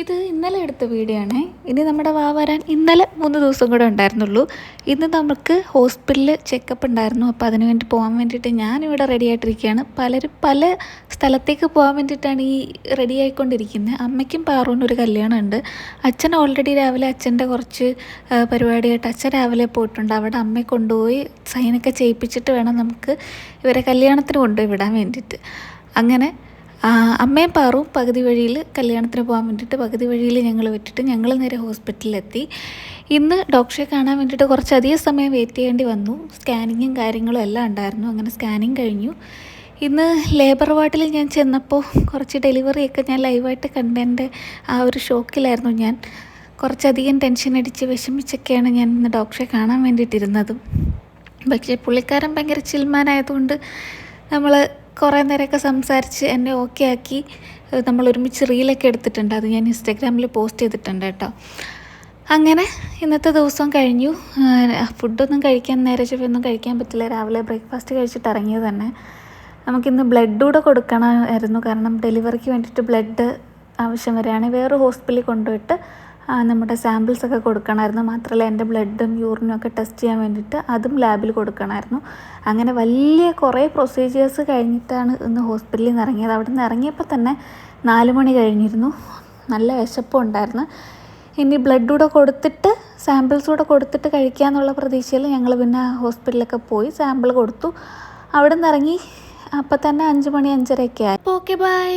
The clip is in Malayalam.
ഇത് ഇന്നലെ എടുത്ത വീഡിയോ ആണേ ഇനി നമ്മുടെ വാ വരാൻ ഇന്നലെ മൂന്ന് ദിവസം കൂടെ ഉണ്ടായിരുന്നുള്ളൂ. ഇന്ന് നമുക്ക് ഹോസ്പിറ്റലിൽ ചെക്കപ്പ് ഉണ്ടായിരുന്നു. അപ്പോൾ അതിന് വേണ്ടി പോകാൻ വേണ്ടിയിട്ട് ഞാനിവിടെ റെഡി ആയിട്ടിരിക്കുകയാണ്. പലരും പല സ്ഥലത്തേക്ക് പോകാൻ വേണ്ടിയിട്ടാണ് ഈ റെഡി ആയിക്കൊണ്ടിരിക്കുന്നത്. അമ്മയ്ക്കും പാറുവിനും ഒരു കല്യാണം ഉണ്ട് അച്ഛൻ ഓൾറെഡി രാവിലെ അച്ഛന്റെ കുറച്ച് പരിപാടിയായിട്ട് അച്ഛൻ രാവിലെ പോയിട്ടുണ്ട്. അവിടെ അമ്മയെ കൊണ്ടുപോയി സൈനൊക്കെ ചെയ്യിപ്പിച്ചിട്ട് വേണം നമുക്ക് ഇവരെ കല്യാണത്തിന് കൊണ്ടുപോയി വിടാൻ വേണ്ടിയിട്ട്. അങ്ങനെ അമ്മയും പാറും പകുതി വഴിയിൽ കല്യാണത്തിന് പോകാൻ വേണ്ടിയിട്ട് പകുതി വഴിയിൽ ഞങ്ങൾ വിട്ടിട്ട് ഞങ്ങൾ നേരെ ഹോസ്പിറ്റലിലെത്തി. ഇന്ന് ഡോക്ടറെ കാണാൻ വേണ്ടിയിട്ട് കുറച്ചധികം സമയം വെയിറ്റ് ചെയ്യേണ്ടി വന്നു. സ്കാനിങ്ങും കാര്യങ്ങളും എല്ലാം ഉണ്ടായിരുന്നു. അങ്ങനെ സ്കാനിങ് കഴിഞ്ഞു. ഇന്ന് ലേബർ വാർഡിൽ ഞാൻ ചെന്നപ്പോൾ കുറച്ച് ഡെലിവറിയൊക്കെ ഞാൻ ലൈവായിട്ട് കണ്ടതിന്റെ ആ ഒരു ഷോക്കിലായിരുന്നു ഞാൻ. കുറച്ചധികം ടെൻഷൻ അടിച്ച് വിഷമിച്ചൊക്കെയാണ് ഞാൻ ഇന്ന് ഡോക്ടറെ കാണാൻ വേണ്ടിയിട്ടിരുന്നതും. പക്ഷേ പുള്ളിക്കാരൻ ഭയങ്കര ചിൽമാനായതുകൊണ്ട് നമ്മൾ കുറേ നേരമൊക്കെ സംസാരിച്ച് എന്നെ ഓക്കെ ആക്കി. നമ്മൾ ഒരുമിച്ച് റീലൊക്കെ എടുത്തിട്ടുണ്ട്. അത് ഞാൻ ഇൻസ്റ്റാഗ്രാമിൽ പോസ്റ്റ് ചെയ്തിട്ടുണ്ട് കേട്ടോ. അങ്ങനെ ഇന്നത്തെ ദിവസം കഴിഞ്ഞു. ഫുഡൊന്നും കഴിക്കാൻ നേരെ ഒന്നും കഴിക്കാൻ പറ്റില്ല. രാവിലെ ബ്രേക്ക്ഫാസ്റ്റ് കഴിച്ചിട്ട് ഇറങ്ങിയത് തന്നെ. നമുക്കിന്ന് ബ്ലഡ് കൂടെ കൊടുക്കണമായിരുന്നു. കാരണം ഡെലിവറിക്ക് വേണ്ടിയിട്ട് ബ്ലഡ് ആവശ്യം വരികയാണെങ്കിൽ വേറെ ഹോസ്പിറ്റലിൽ കൊണ്ടുപോയിട്ട് നമ്മുടെ സാമ്പിൾസ് ഒക്കെ കൊടുക്കണമായിരുന്നു. മാത്രമല്ല എന്റെ ബ്ലഡും യൂറിനും ഒക്കെ ടെസ്റ്റ് ചെയ്യാൻ വേണ്ടിയിട്ട് അതും ലാബിൽ കൊടുക്കണമായിരുന്നു. അങ്ങനെ വലിയ കുറേ പ്രൊസീജിയേഴ്സ് കഴിഞ്ഞിട്ടാണ് ഇന്ന് ഹോസ്പിറ്റലിൽ നിന്ന് ഇറങ്ങിയത്. അവിടെ നിന്ന് ഇറങ്ങിയപ്പോൾ തന്നെ നാല് മണി കഴിഞ്ഞിരുന്നു. നല്ല വിശപ്പും ഉണ്ടായിരുന്നു. ഇനി ബ്ലഡ് കൂടെ കൊടുത്തിട്ട് സാമ്പിൾസ് കൂടെ കൊടുത്തിട്ട് കഴിക്കാമെന്നുള്ള പ്രതീക്ഷയിൽ ഞങ്ങൾ പിന്നെ ഹോസ്പിറ്റലിലൊക്കെ പോയി സാമ്പിൾ കൊടുത്തു. അവിടെ നിന്ന് ഇറങ്ങി അപ്പം തന്നെ അഞ്ച് മണി അഞ്ചരയൊക്കെ ആയി. Okay bye